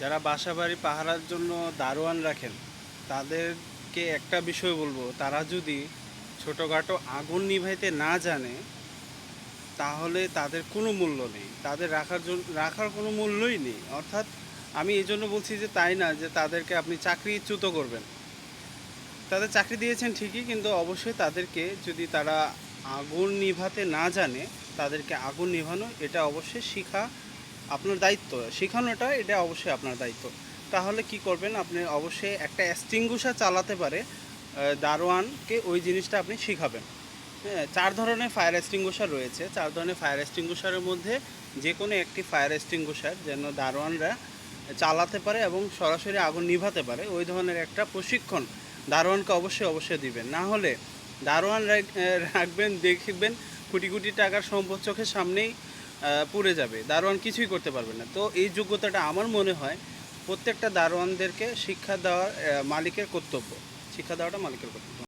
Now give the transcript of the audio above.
যারা বাসা বাড়ি পাহারার জন্য দারোয়ান রাখেন, তাদেরকে একটা বিষয় বলব, তারা যদি ছোটোখাটো আগুন নিভাইতে না জানে, তাহলে তাদের কোনো মূল্য নেই। তাদের রাখার জন্য রাখার কোনো মূল্যই নেই। অর্থাৎ আমি এই জন্য বলছি যে তাই না, যে তাদেরকে আপনি চাকরিচ্যুত করবেন। তাদের চাকরি দিয়েছেন ঠিকই, কিন্তু অবশ্যই তাদেরকে যদি তারা আগুন নিভাতে না জানে, তাদেরকে আগুন নিভানো, এটা অবশ্যই শিখা আপনার দায়িত্ব, শেখানোটা এটা অবশ্যই আপনার দায়িত্ব। তাহলে কি করবেন, আপনি অবশ্যই একটা এক্সটিংগুশার চালাতে পারে দারোয়ানকে ওই জিনিসটা আপনি শেখাবেন। হ্যাঁ চার ধরনের ফায়ার এক্সটিংগুশার রয়েছে। চার ধরনের ফায়ার এক্সটিংগুশারের মধ্যে যে কোনো একটি ফায়ার এক্সটিংগুশার যেন দারোয়ানরা চালাতে পারে এবং সরাসরি আগুন নিভাতে পারে, ওই ধরনের একটা প্রশিক্ষণ দারোয়ানকে অবশ্যই অবশ্যই দিবেন। না হলে দারোয়ান রাখবেন, দেখবেন কোটি কোটি টাকার সম্পদ চোখের সামনেই পুড়ে যাবে। দারোয়ান কিছুই করতে পারবে না। তো এই যোগ্যতাটা আমার মনে হয় প্রত্যেকটা দারোয়ানদেরকে শিক্ষা দেওয়ার মালিকের কর্তব্য। শিক্ষা দেওয়াটা মালিকের কর্তব্য।